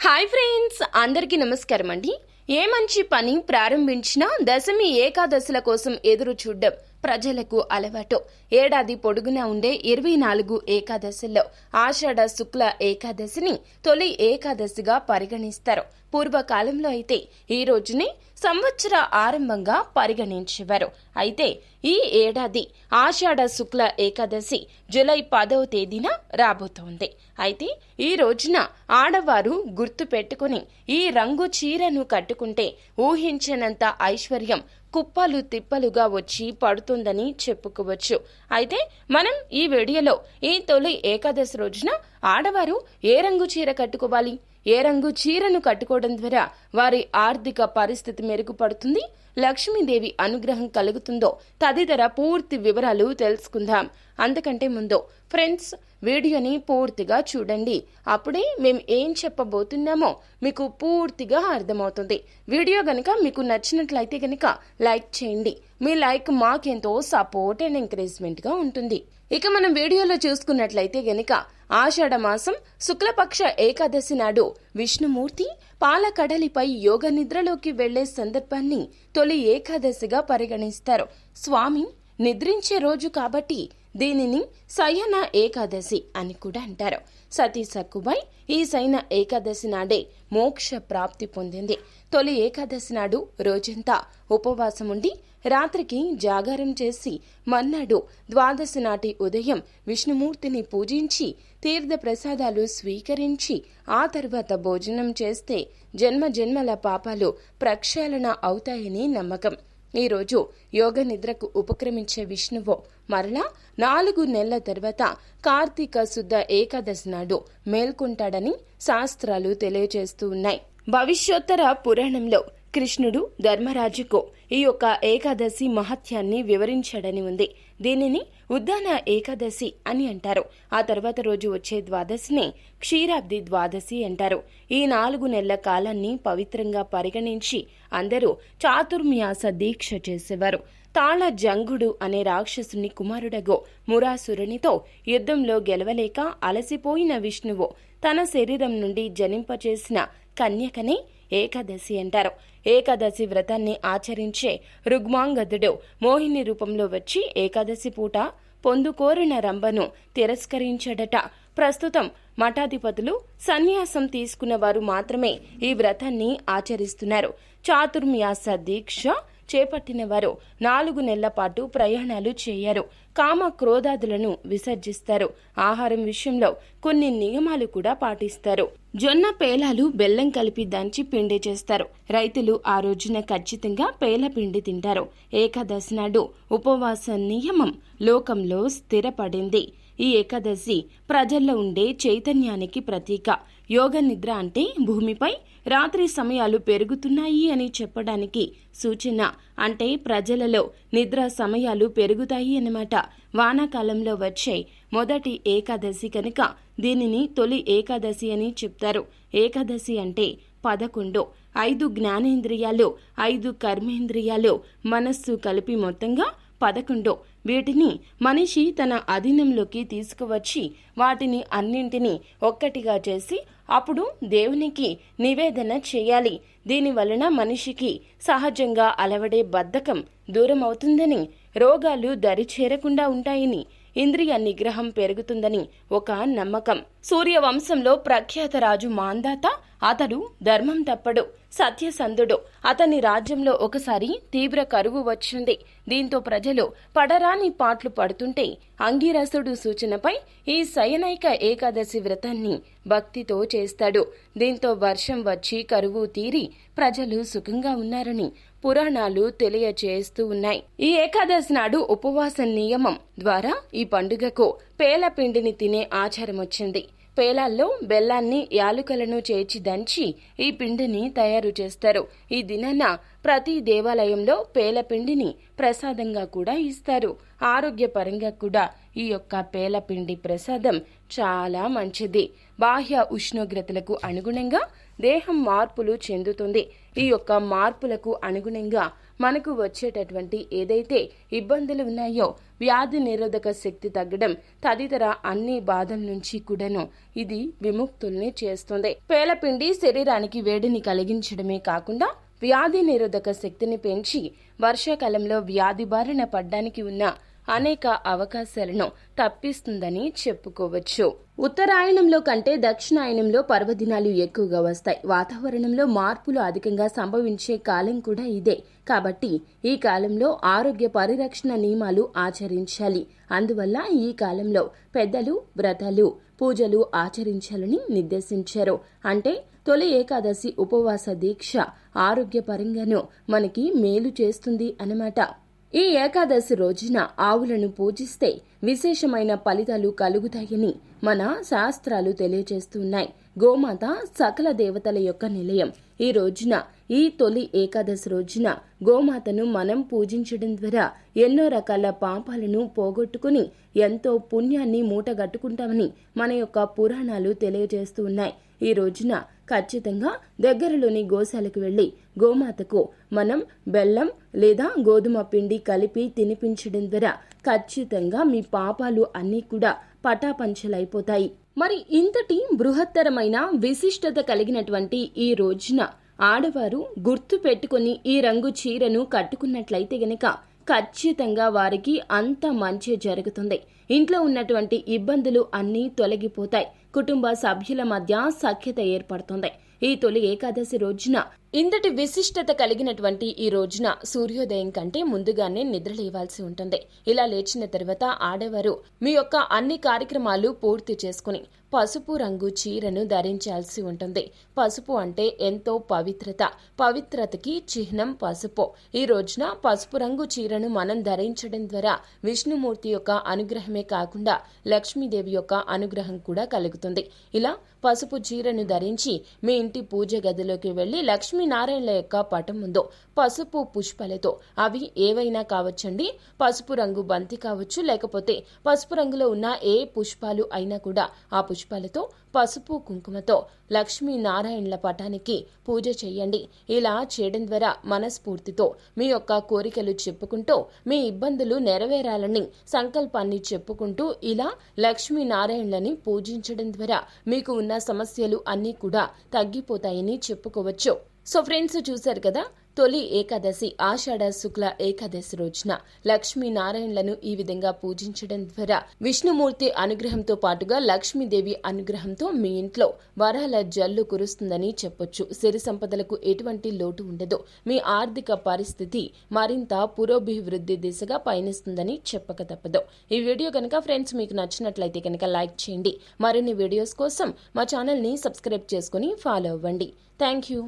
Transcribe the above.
Hi friends అందరికీ నమస్కారం అండి ఏ మంచి పని ప్రారంభించినా దశమి ఏకాదశుల కోసం ఎదురు చూడ్డం ప్రజలకు అలవాటు. ఏడాది పొడుగునా ఉండే ఇరవై నాలుగు ఏకాదశుల్లో ఆషాఢ శుక్ల ఏకాదశిని తొలి ఏకాదశిగా పరిగణిస్తారు. పూర్వకాలంలో అయితే ఈ రోజుని సంవత్సర ఆరంభంగా పరిగణించేవారు. అయితే ఈ ఏడాది ఆషాఢ శుక్ల ఏకాదశి జూలై పదవ తేదీన రాబోతోంది. అయితే ఈ రోజున ఆడవారు గుర్తు పెట్టుకుని ఈ రంగు చీరను కట్టుకుంటే ఊహించినంత ఐశ్వర్యం కుప్పలు తిప్పలుగా వచ్చి పడుతుందని చెప్పుకోవచ్చు. అయితే మనం ఈ వీడియోలో ఈ తొలి ఏకాదశి రోజున ఆడవారు ఏ రంగు చీర కట్టుకోవాలి? ఏ రంగు చీరను కట్టుకోవడం ద్వారా వారి ఆర్థిక పరిస్థితి మెరుగుపడుతుంది? లక్ష్మీదేవి అనుగ్రహం కలుగుతుందో తదితర పూర్తి వివరాలు తెలుసుకుందాం. అంతకంటే ముందు ఫ్రెండ్స్ వీడియోని పూర్తిగా చూడండి. అప్పుడే మేము ఏం చెప్పబోతున్నామో మీకు పూర్తిగా అర్థమవుతుంది. వీడియో గనుక మీకు నచ్చినట్లయితే గనుక లైక్ చేయండి. మీ లైక్ మాకెంతో సపోర్ట్ అండ్ ఎంకరేజ్మెంట్గా ఉంటుంది. ఇక మనం వీడియోలో చూసుకున్నట్లయితే గనుక ఆషాఢ మాసం శుక్లపక్ష ఏకాదశి నాడు విష్ణుమూర్తి పాలకడలిపై యోగ నిద్రలోకి వెళ్ళే సందర్భాన్ని తొలి ఏకాదశిగా పరిగణిస్తారు. స్వామి నిద్రించే రోజు కాబట్టి దీనిని సయన ఏకాదశి అని కూడా అంటారు. సతీ సక్కుబాయ్ ఈ సైన ఏకాదశి నాడే మోక్ష ప్రాప్తి పొందింది. తొలి ఏకాదశి నాడు రోజంతా ఉపవాసం ఉండి రాత్రికి జాగారం చేసి మన్నాడు ద్వాదశి నాటి ఉదయం విష్ణుమూర్తిని పూజించి తీర్థ ప్రసాదాలు స్వీకరించి ఆ తర్వాత భోజనం చేస్తే జన్మ జన్మల పాపాలు ప్రక్షాళన అవుతాయని నమ్మకం. ఈరోజు యోగ నిద్రకు ఉపక్రమించే విష్ణువు మరలా నాలుగు నెలల తర్వాత కార్తీక శుద్ధ ఏకాదశి నాడు మేల్కొంటాడని శాస్త్రాలు తెలియజేస్తూ ఉన్నాయి. భవిష్యోత్తర పురాణంలో కృష్ణుడు ధర్మరాజుకు ఈ యొక్క ఏకాదశి మహత్యాన్ని వివరించాడని ఉంది. దీనిని ఉద్దాన ఏకాదశి అని అంటారు. ఆ తర్వాత రోజు వచ్చే ద్వాదశిని క్షీరాబ్ది ద్వాదశి అంటారు. ఈ నాలుగు నెలల కాలాన్ని పవిత్రంగా పరిగణించి అందరూ చాతుర్మ్యాస దీక్ష చేసేవారు. తాళ జంగుడు అనే రాక్షసుని కుమారుడగో మురాసురునితో యుద్ధంలో గెలవలేక అలసిపోయిన విష్ణువు తన శరీరం నుండి జనింపచేసిన కన్యకనే ఏకాదశి అంటారు. ఏకాదశి వ్రతాన్ని ఆచరించే రుగ్మాంగదుడు మోహిని రూపంలో వచ్చి ఏకాదశి పూట పొందుకోరిన రంభను తిరస్కరించడట. ప్రస్తుతం మఠాధిపతులు సన్యాసం తీసుకున్న వారు మాత్రమే ఈ వ్రతాన్ని ఆచరిస్తున్నారు. చాతుర్మ్యాస దీక్ష చేపట్టిన వారు నాలుగు నెలల పాటు ప్రయాణాలు చేయరు. కామ క్రోధాదులను విసర్జిస్తారు. ఆహారం విషయంలో కొన్ని నియమాలు కూడా పాటిస్తారు. జొన్న పేలాలు బెల్లం కలిపి దంచి పిండి చేస్తారు. రైతులు ఆ రోజున ఖచ్చితంగా పేల పిండి తింటారు. ఏకాదశి నాడు ఉపవాస నియమం లోకంలో స్థిరపడింది. ఈ ఏకాదశి ప్రజల్లో ఉండే చైతన్యానికి ప్రతీక. యోగ నిద్ర అంటే భూమిపై రాత్రి సమయాలు పెరుగుతున్నాయి అని చెప్పడానికి సూచన. అంటే ప్రజలలో నిద్ర సమయాలు పెరుగుతాయి అన్నమాట. వానాకాలంలో వచ్చే మొదటి ఏకాదశి కనుక దీనిని తొలి ఏకాదశి అని చెప్తారు. ఏకాదశి అంటే పదకొండు. ఐదు జ్ఞానేంద్రియాలు ఐదు కర్మేంద్రియాలు మనస్సు కలిపి మొత్తంగా పదకొండు. వీటిని మనిషి తన అధీనంలోకి తీసుకువచ్చి వాటిని అన్నింటినీ ఒక్కటిగా చేసి అప్పుడు దేవునికి నివేదన చేయాలి. దీని వలన మనిషికి సహజంగా అలవడే బద్ధకం దూరం అవుతుందని రోగాలు దరి చేరకుండా ఉంటాయని ఇంద్రియ నిగ్రహం పెరుగుతుందని ఒక నమ్మకం. సూర్యవంశంలో ప్రఖ్యాత రాజు మాందాత అతడు ధర్మం తప్పడు సత్యసంధుడు. అతని రాజ్యంలో ఒకసారి తీవ్ర కరువు వచ్చింది. దీంతో ప్రజలు పడరాని పాట్లు పడుతుంటే అంగీరసుడు సూచనపై ఈ సయనైక ఏకాదశి వ్రతాన్ని భక్తితో చేస్తాడు. దీంతో వర్షం వచ్చి కరువు తీరి ప్రజలు సుఖంగా ఉన్నారని పురాణాలు తెలియచేస్తూ ఉన్నాయి. ఈ ఏకాదశి నాడు ఉపవాస నియమం ద్వారా ఈ పండుగకు పేలపిండిని తినే ఆచారం వచ్చింది పేలాల్లో బెల్లాన్ని యాలుకలను చేర్చి దంచి ఈ పిండిని తయారు చేస్తారు. ఈ దినాన ప్రతి దేవాలయంలో పేల పిండిని ప్రసాదంగా కూడా ఇస్తారు. ఆరోగ్యపరంగా కూడా ఈ యొక్క పేలపిండి ప్రసాదం చాలా మంచిది. బాహ్య ఉష్ణోగ్రతలకు అనుగుణంగా దేహం మార్పులు చెందుతుంది. ఈ యొక్క మార్పులకు అనుగుణంగా మనకు వచ్చేటటువంటి ఏదైతే ఇబ్బందులు ఉన్నాయో వ్యాధి నిరోధక శక్తి తగ్గడం తదితర అన్ని బాధల నుంచి కూడాను ఇది విముక్తుల్ని చేస్తుంది. పేలపిండి శరీరానికి వేడిని కలిగించడమే కాకుండా వ్యాధి నిరోధక శక్తిని పెంచి వర్షాకాలంలో వ్యాధి బారిన పడ్డానికి ఉన్న అనేక అవకాశాలను తప్పిస్తుందని చెప్పుకోవచ్చు. ఉత్తరాయణంలో కంటే దక్షిణాయనంలో పర్వదినాలు ఎక్కువగా వస్తాయి. వాతావరణంలో మార్పులు అధికంగా సంభవించే కాలం కూడా ఇదే. కాబట్టి ఈ కాలంలో ఆరోగ్య పరిరక్షణ నియమాలు ఆచరించాలి. అందువల్ల ఈ కాలంలో పెద్దలు వ్రతాలు పూజలు ఆచరించాలని నిర్దేశించారు. అంటే తొలి ఏకాదశి ఉపవాస దీక్ష ఆరోగ్యపరంగాను మనకి మేలు చేస్తుంది అన్నమాట. ఈ ఏకాదశి రోజున ఆవులను పూజిస్తే విశేషమైన ఫలితాలు కలుగుతాయని మన శాస్త్రాలు తెలియజేస్తున్నాయి. గోమాత సకల దేవతల యొక్క నిలయం. ఈ రోజున ఈ తొలి ఏకాదశి రోజున గోమాతను మనం పూజించడం ద్వారా ఎన్నో రకాల పాపాలను పోగొట్టుకుని ఎంతో పుణ్యాన్ని మూటగట్టుకుంటామని మన యొక్క పురాణాలు తెలియజేస్తూ ఉన్నాయి ఈ రోజున ఖచ్చితంగా దగ్గరలోని గోశాలకు వెళ్ళి గోమాతకు మనం బెల్లం లేదా గోధుమ పిండి కలిపి తినిపించడం ద్వారా ఖచ్చితంగా మీ పాపాలు అన్నీ కూడా పటాపంచలైపోతాయి. మరి ఇంతటి బృహత్తరమైన విశిష్టత కలిగినటువంటి ఈ రోజున ఆడవారు గుర్తు పెట్టుకుని ఈ రంగు చీరను కట్టుకున్నట్లయితే గనక ఖచ్చితంగా వారికి అంత మంచి జరుగుతుంది. ఇంట్లో ఉన్నటువంటి ఇబ్బందులు అన్నీ తొలగిపోతాయి. కుటుంబ సభ్యుల మధ్య సఖ్యత ఏర్పడుతుంది. ఈ తొలి ఏకాదశి రోజున ఇంతటి విశిష్టత కలిగినటువంటి ఈ రోజున సూర్యోదయం కంటే ముందుగానే నిద్ర లేవాల్సి ఉంటుంది. ఇలా లేచిన తర్వాత ఆడవారు మీ యొక్క అన్ని కార్యక్రమాలు పూర్తి చేసుకుని పసుపు రంగు చీరను ధరించాల్సి ఉంటుంది. పసుపు అంటే ఎంతో పవిత్రత. పవిత్రతకి చిహ్నం పసుపు. ఈ రోజున పసుపు రంగు చీరను మనం ధరించడం ద్వారా విష్ణుమూర్తి యొక్క అనుగ్రహమే కాకుండా లక్ష్మీదేవి యొక్క అనుగ్రహం కూడా కలుగుతుంది. ఇలా పసుపు చీరను ధరించి మీ ఇంటి పూజ గదిలోకి వెళ్ళి లక్ష్మీనారాయణల యొక్క పటం ఉందో పసుపు పుష్పాలతో. అవి ఏవైనా కావచ్చండి? పసుపు రంగు బంతి కావచ్చు లేకపోతే పసుపు రంగులో ఉన్న ఏ పుష్పాలు అయినా కూడా ఆ పుష్పాలతో పసుపు కుంకుమతో లక్ష్మీనారాయణల పటానికి పూజ చేయండి. ఇలా చేయడం ద్వారా మనస్ఫూర్తితో మీ యొక్క కోరికలు చెప్పుకుంటూ మీ ఇబ్బందులు నెరవేరాలని సంకల్పాన్ని చెప్పుకుంటూ ఇలా లక్ష్మీనారాయణలని పూజించడం ద్వారా మీకు ఉన్న సమస్యలు అన్నీ కూడా తగ్గిపోతాయని చెప్పుకోవచ్చు. సో ఫ్రెండ్స్ చూశారు కదా? తొలి ఏకాదశి ఆషాఢ శుక్ల ఏకాదశి రోజున లక్ష్మీనారాయణలను ఈ విధంగా పూజించడం ద్వారా విష్ణుమూర్తి అనుగ్రహంతో పాటుగా లక్ష్మీదేవి అనుగ్రహంతో మీ ఇంట్లో వరాల జల్లు కురుస్తుందని చెప్పొచ్చు. సిరి సంపదలకు ఎటువంటి లోటు ఉండదు. మీ ఆర్థిక పరిస్థితి మరింత పురోభివృద్ధి దిశగా పయనిస్తుందని చెప్పక తప్పదు. ఈ వీడియో కనుక ఫ్రెండ్స్ మీకు నచ్చినట్లయితే కనుక లైక్ చేయండి. మరిన్ని వీడియోస్ కోసం మా ఛానల్ని సబ్స్క్రైబ్ చేసుకుని ఫాలో అవ్వండి. Thank you